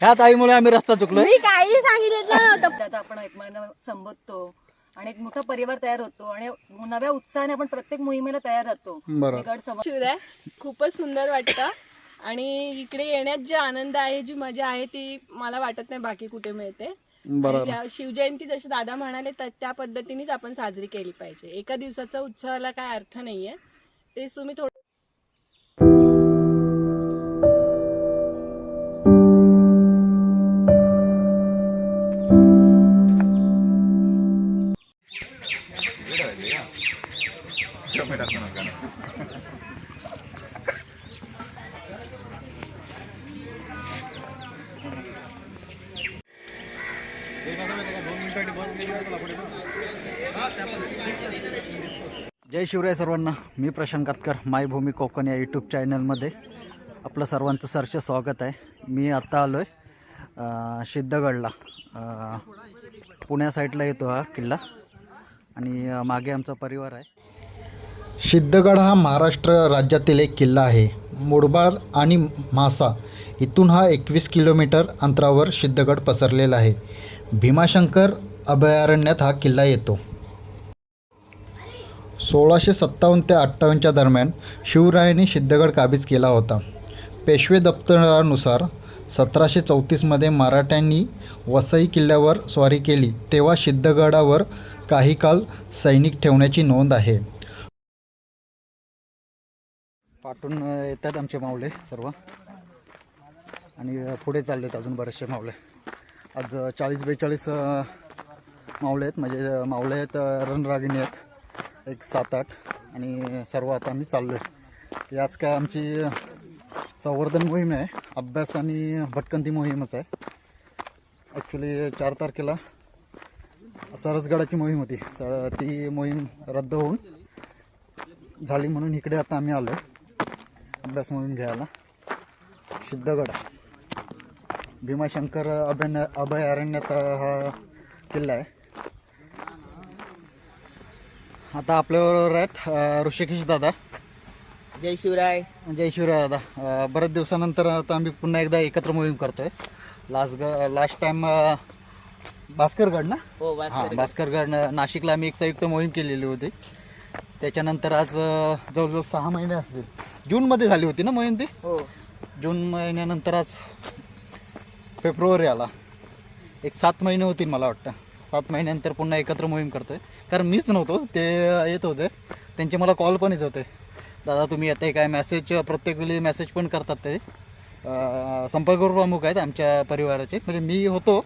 ह्या ताईमुळे आम्ही रस्ता चुकलोय. मी काही सांगितलं नव्हतं. आता आपण एकमेकांना संबोधतो आणि एक मोठा परिवार तयार होतो आणि नव्या उत्साहाने आपण प्रत्येक मोहिमेला तयार राहतो. गड शिवराय खूपच सुंदर वाटतं. आणि इकडे येण्यात जे आनंद आहे जी मजा आहे ती मला वाटत नाही बाकी कुठे मिळते. बरोबर. आणि या शिवजयंती जशी दादा म्हणाले त्या पद्धतीनेच आपण साजरी केली पाहिजे. एका दिवसाचा उत्सवाला काय अर्थ नाहीये. तेच तुम्ही थोडं जय शिवराय सर्वांना. मी प्रशांत कातकर मायभूमी कोकण या यूट्यूब चॅनलमध्ये आपलं सर्वांचं सरचं स्वागत आहे. मी आत्ता आलो आहे सिद्धगडला. पुण्या साईडला येतो हा किल्ला आणि मागे आमचा परिवार आहे. सिद्धगड हा महाराष्ट्र राज्यातील एक किल्ला आहे. मुडबाळ आणि म्हासा इथून हा एकवीस किलोमीटर अंतरावर सिद्धगड पसरलेला आहे. भीमाशंकर अभयारण्यात हा किल्ला येतो. सोळाशे सत्तावन्न ते अठ्ठावन्नच्या दरम्यान शिवरायांनी सिद्धगड काबीज केला होता. पेशवे दप्तरानुसार सतराशे चौतीसमध्ये मराठ्यांनी वसई किल्ल्यावर स्वारी केली तेव्हा सिद्धगडावर काही काल सैनिक ठेवण्याची नोंद आहे. पाठून येतात आमचे मावळे सर्व. आणि पुढे पुढे चाललेत अजून बरेचसे मावळे. आज चाळीस बेचाळीस मावले आहेत म्हणजे मावले आहेत रणरागिणी आहेत. एक सात आठ आणि सर्व आता आम्ही चाललो आहे आज काय आमची संवर्धन मोहीम आहे. अभ्यास आणि भटकंती मोहीमच आहे. ॲक्च्युली चार तारखेला सरसगडाची मोहीम होती. स ती मोहीम रद्द होऊन झाली म्हणून इकडे आता आम्ही आलो आहे अभ्यास मोहीम घ्यायला. सिद्धगड. भीमाशंकर अभयन अभयारण्यात हा किल्ला आहे. आता आपल्याबरोबर आहेत ऋषिकेश दादा. जय शिवराय. जय शिवराय दादा. बऱ्याच दिवसानंतर आता आम्ही पुन्हा एकदा एकत्र मोहीम करतोय. लास्ट ग लास्ट टाइम भास्करगड ना? हो हां भास्करगड नाशिकला आम्ही एक संयुक्त मोहीम केलेली होती. त्याच्यानंतर आज जवळजवळ सहा महिने असतील. जूनमध्ये झाली होती ना मोहीम ती? हो. जून महिन्यानंतर आज फेब्रुवारी आला. एक सात महिने होतील मला वाटतं. सात महिन्यानंतर पुन्हा एकत्र मोहीम करतोय. कारण मीच नव्हतो ते येत होते. त्यांचे मला कॉल पण येत होते. दादा तुम्ही येते काय? मेसेज प्रत्येक वेळी मेसेज पण करतात ते. संपर्क प्रमुख आहेत आमच्या परिवाराचे. म्हणजे मी होतो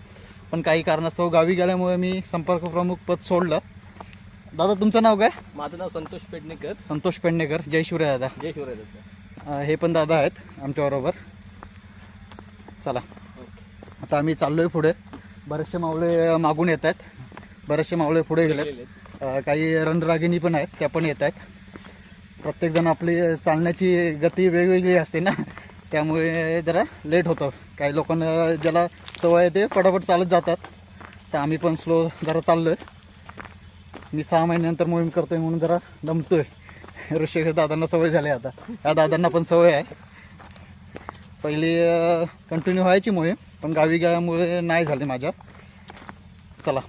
पण काही कारणास्तव गावी गेल्यामुळे मी संपर्क प्रमुख पद सोडलं. दादा तुमचं नाव काय? माझं नाव संतोष पेडणेकर. संतोष पेडणेकर. जय शिवराय दादा. जय शिवराय. अं, हे पण दादा आहेत आमच्याबरोबर. चला. आता आम्ही चाललोय पुढे. बरेचसे मावळे मागून येत आहेत. बरेचसे मावळे पुढे गेलेत. अं, काही रणरागिणी पण आहेत त्या पण येत आहेत. प्रत्येकजण आपली चालण्याची गती वेगवेगळी असते ना. त्यामुळे जरा लेट होतं. काही लोकांना ज्याला सवय आहे ते पटापट चालत जातात. तर आम्ही पण स्लो जरा चाललोय. मी सहा महिन्यानंतर मोहीम करतोय म्हणून जरा दमतोय. ऋषिकेश दादांना सवय झाली आता. या दादांना पण सवय आहे. पहिली कंटिन्यू व्हायची मोहीम. पण गावी गेल्यामुळे नाही झाली माझ्या. चला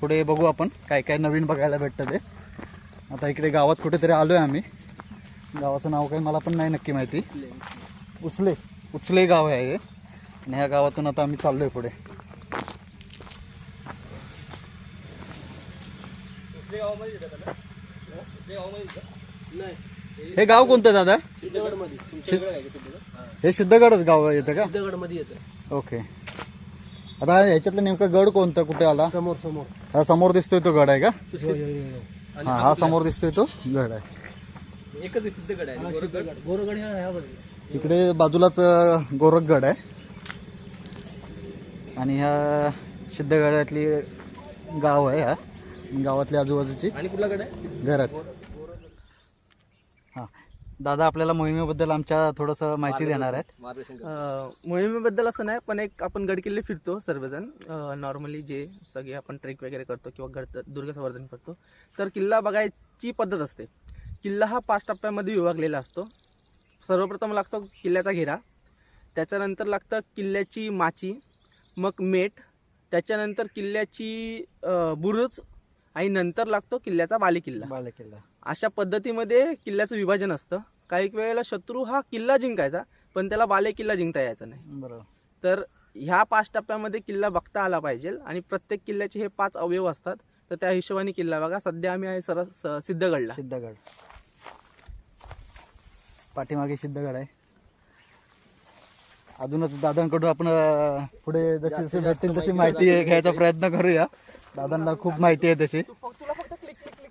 पुढे बघू आपण काय काय नवीन बघायला भेटतं ते. आता इकडे गावात कुठेतरी आलो आहे आम्ही. गावाचं नाव काही मला पण नाही नक्की माहिती. उचले उचले गाव आहे हे. आणि ह्या गावातून आता आम्ही चाललो आहे पुढे हे गाव कोणतं दादा? हे सिद्धगडच गाव येतं का? सिद्धगडमध्ये येतं. ओके. आता ह्याच्यातलं नेमकं गड कोणतं? कुठे आला? समोर समोर. हा समोर दिसतोय तो गड आहे का? आणि हा. हा समोर दिसतोय तो गड आहे. एकच आहे सिद्धगड आहे गोरगड गोरगड ह्या ह्या बाजूला. इकडे बाजूलाच अं, गोरखगड आहे. आणि ह्या सिद्धगडातली गाव आहे हा. गावातली आजूबाजूची. आणि कुठला गड आहे? घर आहेत हां दादा आपल्याला मोहिमेबद्दल आमच्या थोडंसं माहिती देणार आहेत. अ, मोहिमेबद्दल असं नाही पण एक आपण गडकिल्ले फिरतो सर्वजण. नॉर्मली जे सगळे आपण ट्रेक वगैरे करतो किंवा गड दुर्ग संवर्धन करतो. तर किल्ला बघायची पद्धत असते. किल्ला हा पाच टप्प्यामध्ये विभागलेला असतो. सर्वप्रथम लागतो किल्ल्याचा घेरा. त्याच्यानंतर लागतं किल्ल्याची माची मग मेट. त्याच्यानंतर किल्ल्याची अं, बुरुज. आणि नंतर लागतो किल्ल्याचा बालेकिल्ला. बाले किल्ला अशा पद्धतीमध्ये किल्ल्याचं विभाजन असतं. काही वेळेला शत्रू हा किल्ला जिंकायचा पण त्याला बालेकिल्ला जिंकता यायचा नाही. बरोबर. तर ह्या पाच टप्प्यामध्ये किल्ला बघता आला पाहिजे आणि प्रत्येक किल्ल्याचे हे पाच अवयव असतात. तर त्या हिशोबाने किल्ला बघा. सध्या आम्ही आहे सर सिद्धगडला. सिद्धगड. पाठीमागे सिद्धगड आहे. अजूनच दादांकडून आपण अं, पुढे जशी जशी भेटतील तशी माहिती घ्यायचा प्रयत्न करूया. दादांना खूप माहिती आहे तशी.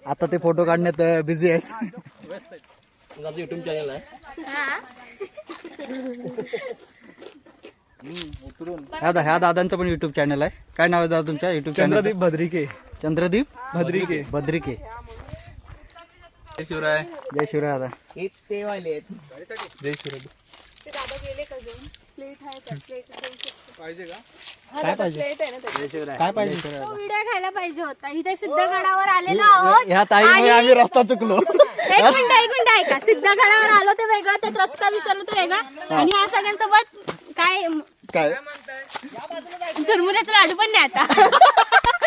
आता ते फोटो काढण्यात बिझी आहेत. आमचं युट्यूब चॅनल आहे ह्या दा- ह्या दादांचं पण युट्यूब चॅनल आहे. काय नाव आहे दादा तुमच्या? YouTube channel Chandradeep Bhadrike. Chandradeep? Bhadrike. Badrike Shivray. जय शिवराय दादा. ते वाले जय शिवराय. काय पाहिजे? काय पाहिजे? व्हिडिओ खायला पाहिजे होता. इथे सिद्धगडावर आलेलो आहोत ह्या ताईमुळे आम्ही रस्ता चुकलो. एक मिनिट एक मिनिट ऐका. सिद्धगडावर आलो ते वेगळं ते रस्ता विसरलो ते वेगळं. आणि ह्या सगळ्यांसोबत काय काय? चुरमुऱ्याचा लाडू पण नाही आता.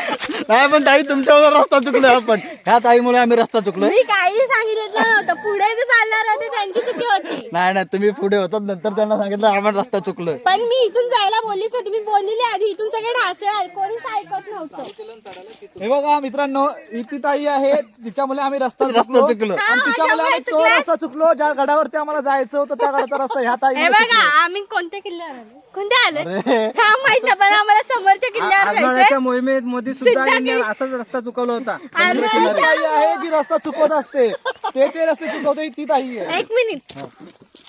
नाही पण ताई तुमच्यावर रस्ता चुकलो आपण. ह्या ताईमुळे आम्ही रस्ता चुकलोय. मी काही सांगितलं नव्हतं. पुढे जे चालणार होते त्यांची चुकी होती. नाही नाही तुम्ही पुढे होतात. नंतर त्यांना सांगितलं आम्हाला रस्ता चुकलोय. पण मी इथून जायला बोललीच होती. मी बोललेली आधी इथून सगळे ढासळे कोणीच ऐकत नव्हतं. हे बघा मित्रांनो इथे ताई आहे तिच्यामुळे आम्ही रस्ता रस्ता चुकलो. आणि तिच्यामुळे आम्ही तो रस्ता चुकलो. ज्या गडावरती आम्हाला जायचं होतं त्या गडाचा रस्ता ह्या ताई हे बघा आम्ही कोणत्या किल्ल्यावर आलो? कोणत्या आले? हा माहीत नाही पण आम्हाला समोरच्या किल्ल्यावर जायचंय. मोहिमेत मोदी सुद्धा की- असाच रस्ता चुकवला होता. ताई आहे जी रस्ता चुकवत असते. ते ते रस्ते चुकवते ती ताई आहे. एक मिनिट.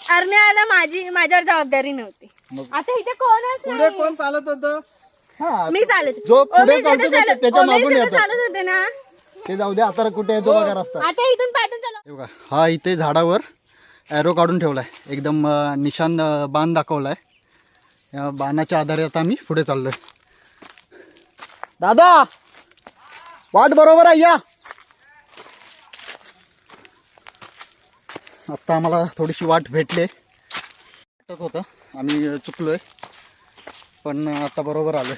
अरण्याला माझी माझ्यावर जबाबदारी नव्हती. आता इथे कोणच पुढे नाही. कोण चालत होतं? हा मी चालत जो पुढे चालतो ते- चालत- त्याच्या ओमेश मागून इथे येतो. चालत होते ना. ते जाऊ दे आता कुठे येतो बघा रस्ता. आता इथून पाठून चालव हे बघा हा इथे झाडावर ॲरो काढून ठेवलाय. एकदम अं, निशान अं, बाण दाखवलाय. या बाणाच्या आधारे आता आम्ही पुढे चाललोय. दादा वाट बरोबर आहे या. आत्ता आम्हाला थोडीशी वाट भेटले. वाटत होतं. आम्ही चुकलोय. पण आता बरोबर आलोय.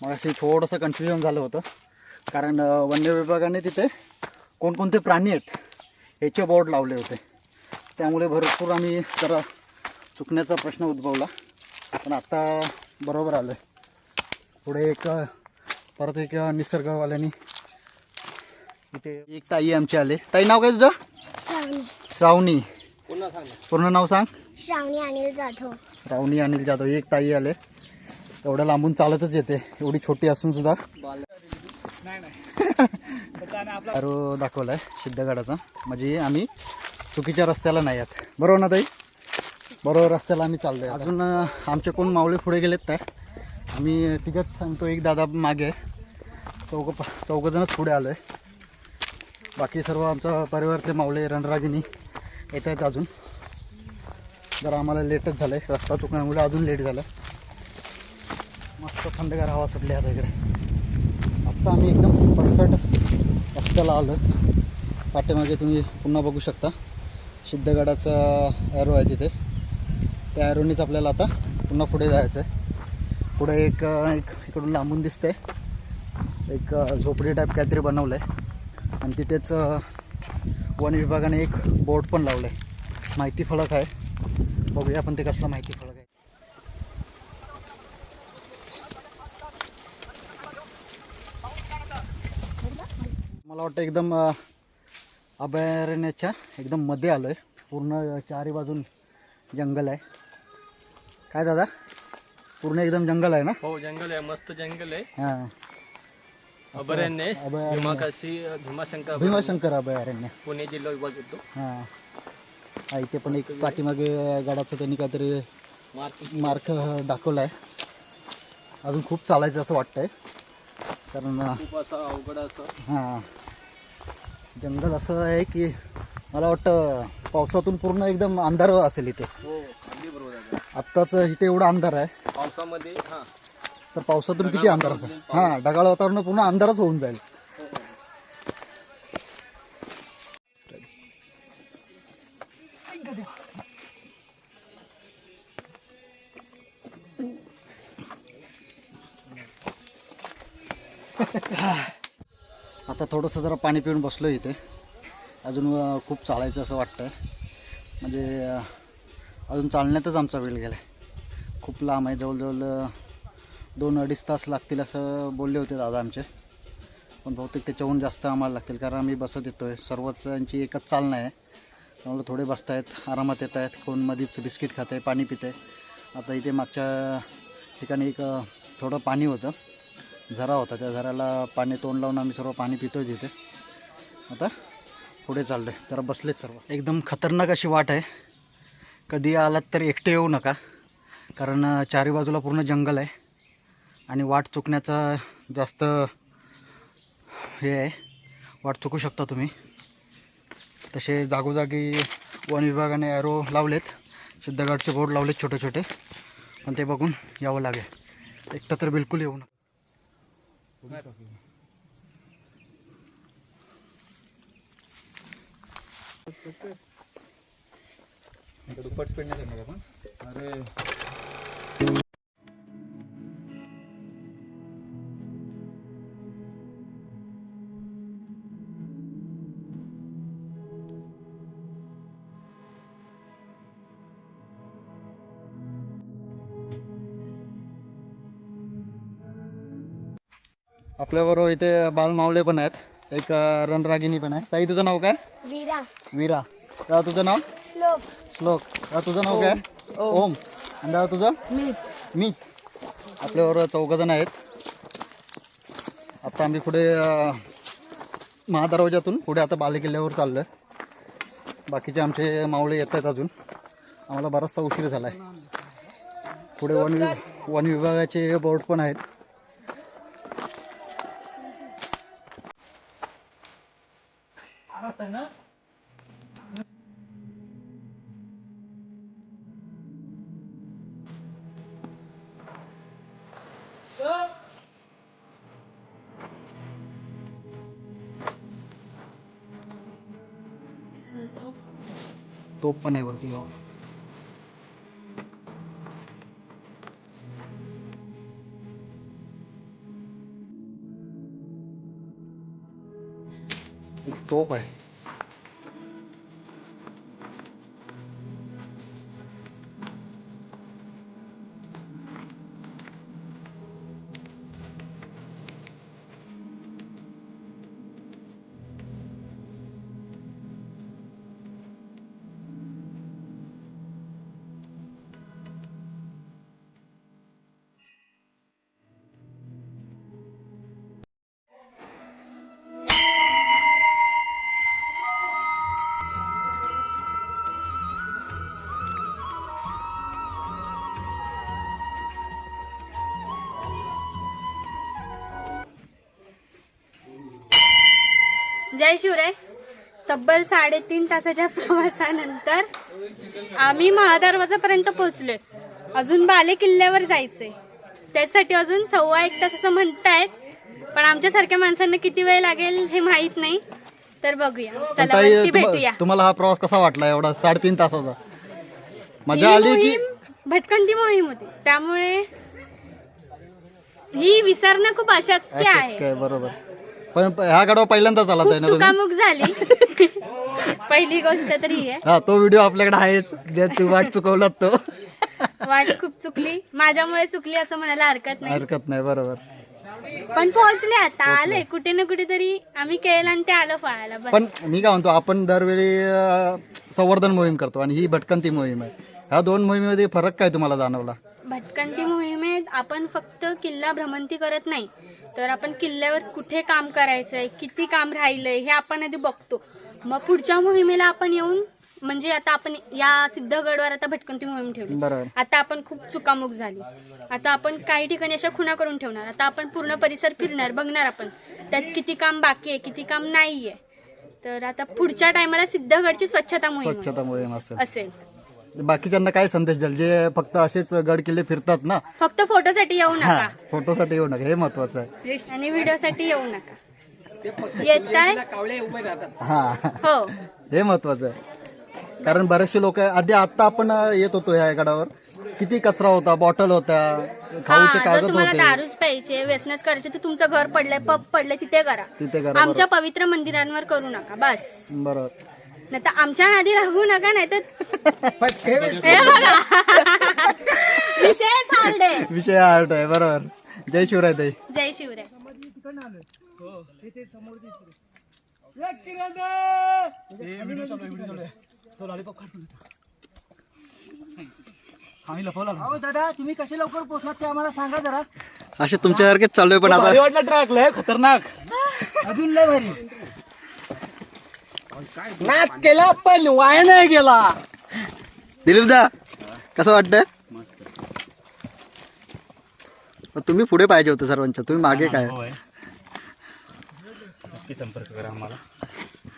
मग थोडंसं कन्फ्युजन झालं होतं. कारण वन्य विभागाने तिथे कोणकोणते प्राणी आहेत याचे बोर्ड लावले होते. त्यामुळे भरपूर आम्ही जरा चुकण्याचा प्रश्न उद्भवला. पण आत्ता बरोबर आलं पुढे एक परत एक निसर्गवाल्यांनी इथे एक ताई आमची आले. ताई नाव काय तुझं? श्रावणी. पूर्ण नाव सांग. श्रावणी अनिल जाधव. रावणी अनिल जाधव. एक ताई आले. एवढ्या लांबून चालतच येते. एवढी छोटी असून सुद्धा. अरो दाखवलाय सिद्धगडाचा. म्हणजे आम्ही चुकीच्या रस्त्याला नाही आहेत बरोबर ना ताई? बरोबर रस्त्याला आम्ही चाललोय अजून आमचे कोण मावळे पुढे गेलेत काय? आम्ही तिघंच सांगतो एक दादा मागे चौघ चौघजणच पुढे आलोय. बाकी सर्व आमचा परिवारचे मावले रणरागिनी येत आहेत अजून. जरा आम्हाला लेटच झालं आहे रस्ता चुकण्यामुळे अजून लेट झालं. मस्त थंडगार हवा सुटली आता इकडे. आत्ता आम्ही एकदम परफेक्ट रस्त्याला आलो पाठीमागे तुम्ही पुन्हा बघू शकता. सिद्धगडाचा ॲरो आहे तिथे. त्या ॲरोनीच आपल्याला आता पुन्हा पुढे जायचं आहे पुढे एक एक इकडून लांबून दिसते एक झोपडी टाईप काहीतरी बनवलं आहे आणि तिथेच वन विभागाने एक बोर्ड पण लावलं आहे माहिती फलक आहे. बघूया आपण ते कसला माहिती फलक आहे. मला वाटतं एकदम अभयारण्याच्या एकदम मध्ये आलो आहे पूर्ण चारी बाजून जंगल आहे. काय दादा? पूर्ण एकदम जंगल आहे ना? हो जंगल आहे. मस्त जंगल आहे. हां. अभयारण्य आहे. अभयारण्य. भीमाकाशी भीमाशंकर भीमाशंकर अभयारण्य. पुणे जिल्हा विभाग येतो. हां. हा, इथे पण एक पाठीमागे गडाचं त्यांनी काहीतरी मार्च मार्क दाखवला आहे अजून खूप चालायचं असं वाटतंय. कारण अं, खूप असं अवघड असं. हां. जंगल असं आहे की मला वाटतं पावसातून पूर्ण एकदम अंधार असेल इथे. हो अगदी बरोबर आहे. आत्ताच इथे एवढा अंधार आहे. पावसामध्ये तर पावसातून किती अंधार असेल? हा ढगाळ वातावरण पूर्ण अंधारच होऊन जाईल. आता थोडंसं जरा पाणी पिऊन बसलो इथे. अजून खूप चालायचं असं वाटतं म्हणजे अजून चालण्यातच आमचा वेळ गेला आहे खूप लांब आहे जवळजवळ दोन अडीच तास लागतील असं बोलले होते दादा आमचे. पण बहुतेक त्याच्याहून जास्त आम्हाला लागतील कारण आम्ही बसत येतो आहे सर्वच यांची एकच चालणं आहे. त्यामुळे थोडे बसत आहेत आरामात येत आहेत कोण मधीच बिस्किट खात आहे पाणी पित आहे आता इथे मागच्या ठिकाणी एक थोडं पाणी होतं. झरा होता त्या झऱ्याला पाणी तोंड लावून आम्ही सर्व पाणी पितो आहे तिथे. आता पुढे चाललो आहे जरा बसलेच सर्व. एकदम खतरनाक अशी वाट आहे. कधी आलात तर एकटे येऊ नका. कारण चारी बाजूला पूर्ण जंगल आहे. आणि वाट चुकण्याचा जास्त हे आहे. वाट चुकू शकता तुम्ही. तसे जागोजागी वन विभागाने ॲरो लावलेत. सिद्धगडचे बोर्ड लावलेत छोटे छोटे पण ते बघून यावं लागेल. एकटं तर बिलकुल येऊ नका. दुप्पट पेडण्यासाठी आपण. अरे. आपल्याबरोबर इथे बालमावले पण आहेत. एक रणरागिनी पण आहे. ताई तुझं नाव काय? वीरा. वीरा. तुझं नाव? श्लोक. श्लोक. तुझं नाव काय? ओम. आणि दादा तुझं? मी. मी. आपल्याबरोबर चौघ जण आहेत. आता आम्ही पुढे अं, महादरवाजातून पुढे आता बालेकिल्ल्यावर चाललो आहे बाकीचे आमचे मावळे येत आहेत अजून. आम्हाला बराचसा उशीर झाला आहे पुढे वन वन विभागाचे बोर्ड पण आहेत. तोप पण आहे वरती हो. जय शिवराय तब्बल साडेतीन तासाच्या प्रवासानंतर आम्ही महादरवाजापर्यंत पोहोचलोय. अजून बाले किल्ल्यावर जायचंय. त्यासाठी अजून सव्वा एक तास असं म्हणतायत. पण आमच्यासारख्या माणसांना किती वेळ लागेल हे माहीत नाही. तर बघूया. चला ताई वरती तुम- भेटूया. तुम्हाला हा प्रवास कसा वाटला एवढा साडेतीन तासाचा? मजा ही आली की मोहीम भटकंती मोहीम होती. त्यामुळे ही विसरणं खूप अशक्य आहे. काय बरोबर. पण ह्या गाडवा पहिल्यांदाच आला खूप आहे ना तुम्ही चुकामुक झाली. पहिली गोष्ट तर ही आहे. हा तो व्हिडिओ आपल्याकडे आहेच जे तू वाट चुकवलात तो. वाट खूप चुकली. माझ्यामुळे चुकली असं म्हणायला हरकत नाही. हरकत नाही बरोबर. पण पोहोचले आता आले. कुठे ना कुठेतरी आम्ही केलं आणि ते आलं फळायला बस. पण मी काय म्हणतो आपण दरवेळी अं, संवर्धन मोहीम करतो आणि ही भटकंती मोहीम आहे. ह्या दोन मोहिमेमध्ये फरक काय तुम्हाला जाणवला? भटकंती मोहिमेत आपण फक्त किल्ला भ्रमंती करत नाही. तर आपण किल्ल्यावर कुठे काम करायचंय किती काम राहिलंय हे आपण आधी बघतो. मग पुढच्या मोहिमेला आपण येऊन म्हणजे आता आपण या सिद्धगडवर आता भटकंती मोहीम ठेवली. आता आपण खूप चुकामुक झाली. आता आपण काही ठिकाणी अशा खुणा करून ठेवणार. आता आपण पूर्ण परिसर फिरणार बघणार आपण. त्यात किती काम बाकी आहे किती काम नाहीये. तर आता पुढच्या टायमाला सिद्धगडची स्वच्छता मोहीम स्वच्छता मोहीम असेल. बाकीच्यांना काय संदेश द्याल? जे फक्त असेच गड किल्ले फिरतात ना. फक्त फोटोसाठी येऊ हा नका. फोटोसाठी येऊ नका. हे महत्वाचं आहे. आणि व्हिडिओसाठी येऊ नका. हा. हो. हे महत्वाचं आहे. कारण बरेचसे लोक आधी आता आपण येत होतो ह्या गडावर. किती कचरा होता बॉटल होत्या खाऊचे हा जर कागद तुम्हाला होते. दारूच प्यायचे व्यसनच करायचे तर तुमचं घर पडलंय पब पडलंय तिथे करा. तिथे करा आमच्या पवित्र मंदिरांवर करू नका बस. बरोबर. नाही तर आमच्या नादी राहू नका नाही तर हे बघा. विषय आर्ट आहे बरोबर. जय शिवराय ताई. जय शिवराय. अहो दादा तुम्ही कसे लवकर पोहोचलात ते आम्हाला सांगा जरा. असे तुमच्यासारखेच चालू आहे पण आता ट्रॅक लय खतरनाक. अजून लय भारी. नाच केला पण वाया नाही गेला. दिलीप दा कसं वाटतंय? मग तुम्ही पुढे पाहिजे होते सर्वांच्या. तुम्ही मागे काय? नक्की संपर्क करा आम्हाला.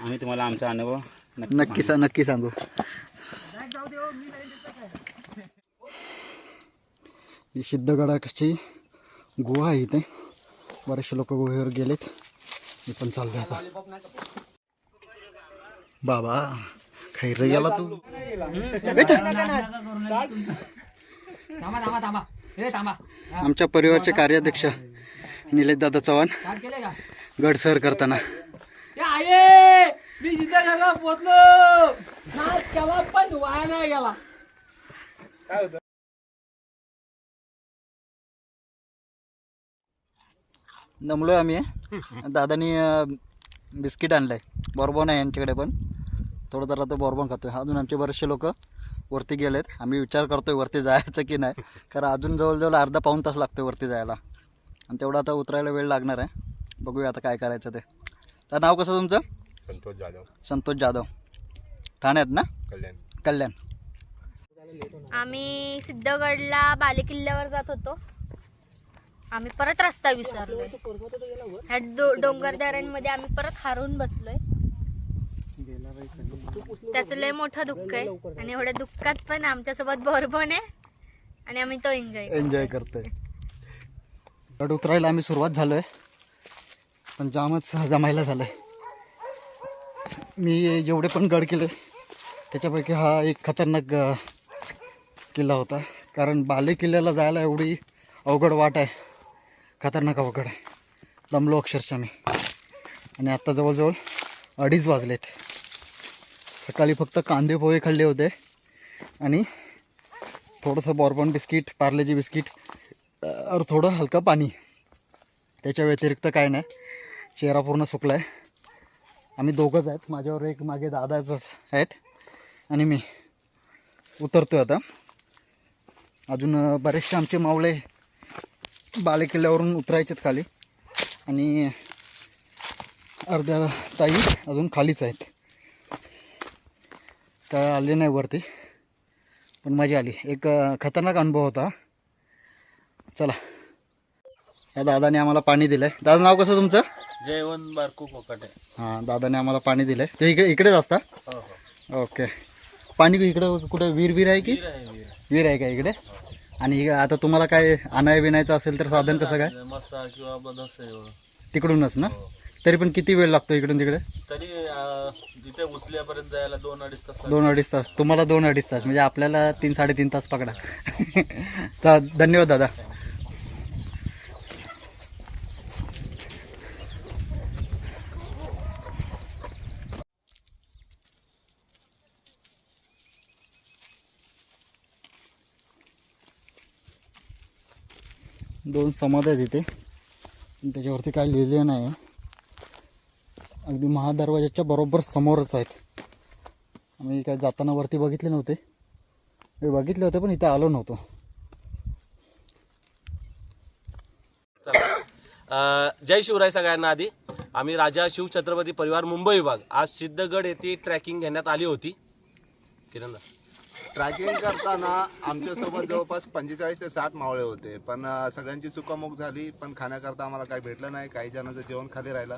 आम्ही तुम्हाला आमचा अनुभव नक्की नक्की सा- नक्की सांगू. ही सिद्धगडाची गुहा आहे इथे. बरेचसे लोक गुहेवर गेलेत. मी पण चाललोय आता. बाबा खैर गेला तू. आमच्या परिवारचे कार्याध्यक्ष निलेश दादा चव्हाण. गड सर करताना. मी जिथे केला पण वाया नाही गेला. आम्ही. दादानी बिस्किट आणलंय. बॉर्बॉन आहे यांच्याकडे पण. थोडं जरा तो बॉर्बॉन खातोय. अजून आमचे बरेचसे लोक वरती गेलेत. आम्ही विचार करतोय वरती जायचं की नाही. कारण अजून जवळजवळ अर्धा पाऊण तास लागतोय वरती जायला. आणि तेवढं आता उतरायला वेळ लागणार आहे. बघूया आता काय करायचं ते. तर नाव कसं तुमचं? संतोष जाधव. संतोष जाधव. ठाण्यात ना? कल्याण. कल्याण. आम्ही सिद्धगडला बालेकिल्ल्यावर जात होतो. आम्ही परत रस्ता विसरलोय. ह्या डो- डोंगर दऱ्यांमध्ये आम्ही परत हारून बसलोय. त्याचं लय मोठं दुःख आहे. आणि एवढ्या दुःखात पण आमच्यासोबत बोरबोन आहे. आणि आम्ही तो एन्जॉय एन्जॉय करतोय. गड उतरायला आम्ही सुरुवात झालोय. पण जामच जमायला झालंय. मी जेवढे पण गड केले त्याच्यापैकी हा एक खतरनाक अं, किल्ला होता. कारण बाले किल्ल्याला जायला एवढी अवघड वाट आहे. खतरनाक अवघड आहे. दमलो अक्षरशः मी. आणि आत्ता जवळजवळ अडीच वाजलेत. सकाळी फक्त कांदे पोहे खाल्ले होते. आणि थोडंसं बॉर्बन बिस्किट पार्लेजी बिस्किट और थोडं हलकं पाणी. त्याच्या व्यतिरिक्त काय नाही. चेहरा पूर्ण सुकला आहे आम्ही दोघंच आहेत. माझ्यावर एक मागे दादाच आहेत. आणि मी. उतरतो आता. अजून बरेचसे आमचे मावळे बालेकिल्ल्यावरून उतरायचेत खाली. आणि अर्ध्या ताई अजून खालीच आहेत. काय आले नाही वरती पण मजा आली. एक खतरनाक अनुभव होता. चला. या दादाने आम्हाला पाणी दिलंय. दादा नाव कसं तुमचं? जयवंत बारकू कोकाटे. हां दादाने आम्हाला पाणी दिलंय. ते इकडे इकडेच असता? ओके. पाणी इकडे कुठे विहीर विहीर आहे की विहीर आहे का इकडे? आणि आता तुम्हाला काय आणाय बिनायचं असेल तर साधन कसं काय? मसा किंवा बदस तिकडूनच ना? तरी पण किती वेळ लागतो इकडून तिकडे? तरी जिथे उचल्यापर्यंत जायला दोन अडीच तास दोन अडीच तास. तुम्हाला दोन अडीच तास. म्हणजे आपल्याला तीन साडेतीन तास पकडा. चा धन्यवाद दादा. दोन समाध आहेत इथे. पण त्याच्यावरती काय लिहिलेलं नाही. अगदी महादरवाजाच्या बरोबर समोरच आहेत. आम्ही काय जाताना वरती बघितले नव्हते. मी बघितले होते पण इथे आलो नव्हतो. जय शिवराय सगळ्यांना आधी. आम्ही राजा शिवछत्रपती परिवार मुंबई विभाग. आज सिद्धगड येथे ट्रॅकिंग घेण्यात आली होती. किरण. ट्रॅकिंग करताना आमच्यासोबत जवळपास पंचेचाळीस ते साठ मावळे होते. पण सगळ्यांची चुकामुक झाली. पण खाण्याकरता आम्हाला काही भेटलं नाही. काही जणांचं जेवण खाली राहिलं.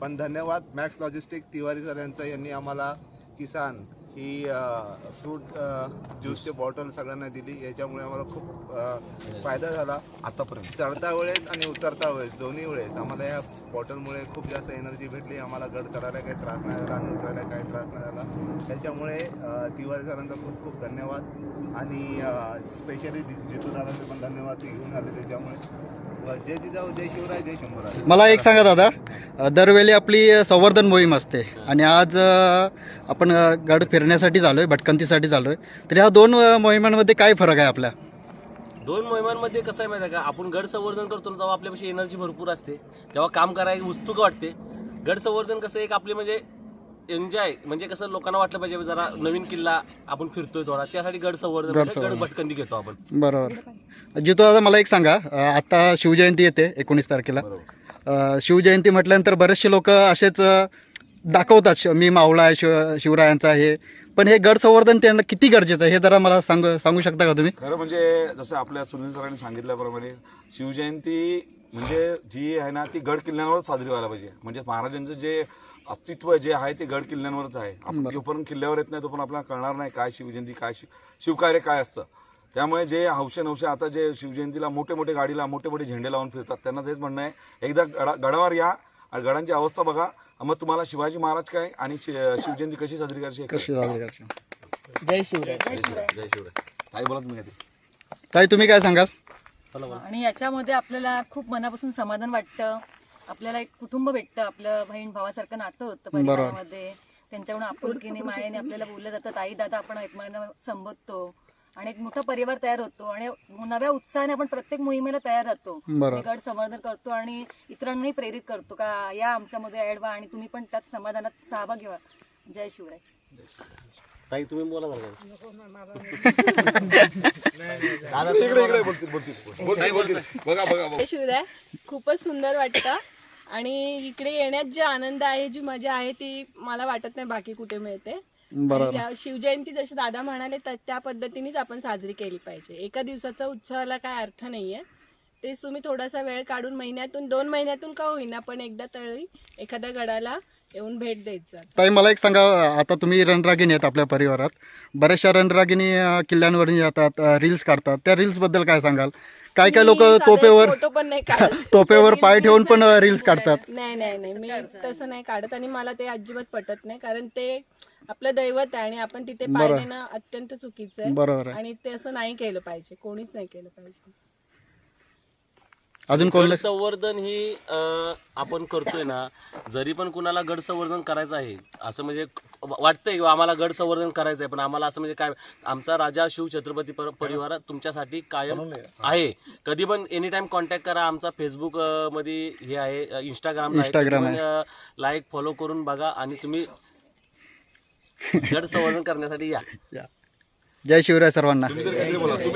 पण धन्यवाद मॅक्स लॉजिस्टिक तिवारी सर यांचं. यांनी आम्हाला किसान ही फ्रूट ज्यूसची बॉटल सगळ्यांना दिली. याच्यामुळे आम्हाला खूप फायदा झाला. आतापर्यंत. चढता वेळेस आणि उतरता वेळेस दोन्ही वेळेस. आम्हाला या बॉटलमुळे खूप जास्त एनर्जी भेटली. आम्हाला गड चढायला काही त्रास नाही झाला आणि उतरायला काही त्रास नाही झाला. त्याच्यामुळे तिवारी सरांचा खूप खूप धन्यवाद. आणि स्पेशली जितू दादांचे पण धन्यवाद ते घेऊन आले त्याच्यामुळे. जय जिजाऊ जय शिवराय जय शंभूराज मला एक सांगा दादा. दरवेळी आपली संवर्धन मोहीम असते आणि आज आपण गड फिरण्यासाठी झालोय भटकंतीसाठी झालोय तर ह्या दोन मोहिमांमध्ये काय फरक आहे आपल्या दोन मोहिमांमध्ये कसं आहे माहिती आहे का? आपण गड संवर्धन करतो तेव्हा आपल्यापाशी एनर्जी भरपूर असते. तेव्हा काम करायला उत्सुक वाटते. गड संवर्धन कसं एक आपले म्हणजे एन्जॉय. म्हणजे कसं लोकांना वाटलं पाहिजे जरा नवीन किल्ला आपण फिरतोय थोडा. त्यासाठी गड संवर्धन गड म्हणजे गड संवर्धन. भटकंती घेतो आपण. बरोबर. जितू दादा मला एक सांगा. अ, आता शिवजयंती येते एकोणीस तारखेला. अ, शिवजयंती म्हटल्यानंतर बरेचसे लोक असेच अ, दाखवतात श- मी मावळा आहे शिव शिवरायांचा आहे. पण हे गड संवर्धन त्यांना किती गरजेचं आहे हे जरा मला सांग सांगू शकता का तुम्ही? खरं म्हणजे जसं आपल्या सुनील सरांनी सांगितल्याप्रमाणे शिवजयंती म्हणजे जी आहे ना ती गड किल्ल्यांवरच साजरी व्हायला पाहिजे. म्हणजे महाराजांचं जे अस्तित्व जे आहे ते गड किल्ल्यांवरच आहे. आपण. जोपर्यंत किल्ल्यावर येत नाही तोपर्यंत आपल्याला कळणार नाही काय शिवजयंती काय शिव शिवकार्य काय असतं. त्यामुळे जे हौशे नवशे आता जे शिवजयंतीला मोठे मोठे गाडीला मोठे मोठे झेंडे लावून फिरतात त्यांना तेच म्हणणं आहे एकदा गडा गडावर या आणि गडांची अवस्था बघा. मग तुम्हाला शिवाजी महाराज काय आणि शिवजयंती कशी साजरी करायची. कशी साजरी करायची जय शिवराय. जय शिवराय. जय शिवराय. काय बोला तुम्ही आधी? ताई तुम्ही काय सांगाल? बोला. आणि याच्यामध्ये आपल्याला खूप मनापासून समाधान वाटतं. आपल्याला एक कुटुंब भेटतं आपलं बहीण भावासारखं नातं होतं. परिवारामध्ये त्यांच्याकडून आपुलकीने मायेने आपल्याला बोललं जातं. आई दादा आपण एकमेकांना संबोधतो. आणि एक मोठा परिवार तयार होतो. आणि नव्या उत्साहाने आपण प्रत्येक मोहिमेला तयार राहतो. गड संवर्धन करतो आणि इतरांनाही प्रेरित करतो का या आमच्यामध्ये ऍड व्हा आणि तुम्ही पण त्यात समाधानात सहभाग घ्या जय शिवराय. ताई तुम्ही बोला जरा इकडे इकडे बोलतील बोलतील. बोलतील बोलतील. बघा बघा बघा. जय शिवराय खूपच सुंदर वाटतं. आणि इकडे येण्यात जे आनंद आहे जी मजा आहे ती मला वाटत नाही बाकी कुठे मिळते. आणि बरोबर. त्या शिवजयंती जशी दादा म्हणाले तर त्या पद्धतीनेच आपण साजरी केली पाहिजे. एका दिवसाचा उत्सवाला काय अर्थ नाहीये. तेच तुम्ही थोडासा वेळ काढून महिन्यातून दोन महिन्यातून का होईना पण एकदा तरी एखाद्या गडाला येऊन भेट जा ताई मला एक सांगा आता तुम्ही रणरागिणी आहेत आपल्या परिवारात. बऱ्याचशा रणरागिणी अ, किल्ल्यांवर येतात रील्स काढतात. त्या रील्सबद्दल काय सांगाल? काय काय लोक तोपेवर फोटो पण नाही काढत. तोपेवर पाय ठेवून पण रील्स काढतात. नाही नाही नाही. मी तसं नाही काढत आणि मला ते अजिबात पटत नाही. कारण ते आपलं दैवत आहे आणि आपण तिथे पाय बरं. देणं अत्यंत चुकीचं आहे. बरोबर आहे. आणि ते असं नाही केलं पाहिजे. कोणीच नाही केलं पाहिजे. अजून कोणलं संवर्धन ही अं, आपण करतोय ना जरी पण कुणाला गड संवर्धन करायचं आहे असं म्हणजे वाटतंय की आम्हाला गड संवर्धन करायचं आहे पण आम्हाला असं म्हणजे काय आमचा राजा शिव छत्रपती पर- परिवार तुमच्यासाठी कायम आहे. कधी पण एनी टाइम कॉन्टॅक्ट करा आमचा फेसबुक अं, मध्ये हे आहे इंस्टाग्राम Instagram लाईक फॉलो करून बघा आणि तुम्ही गड संवर्धन करण्यासाठी या. जय शिवराय सर्वांना.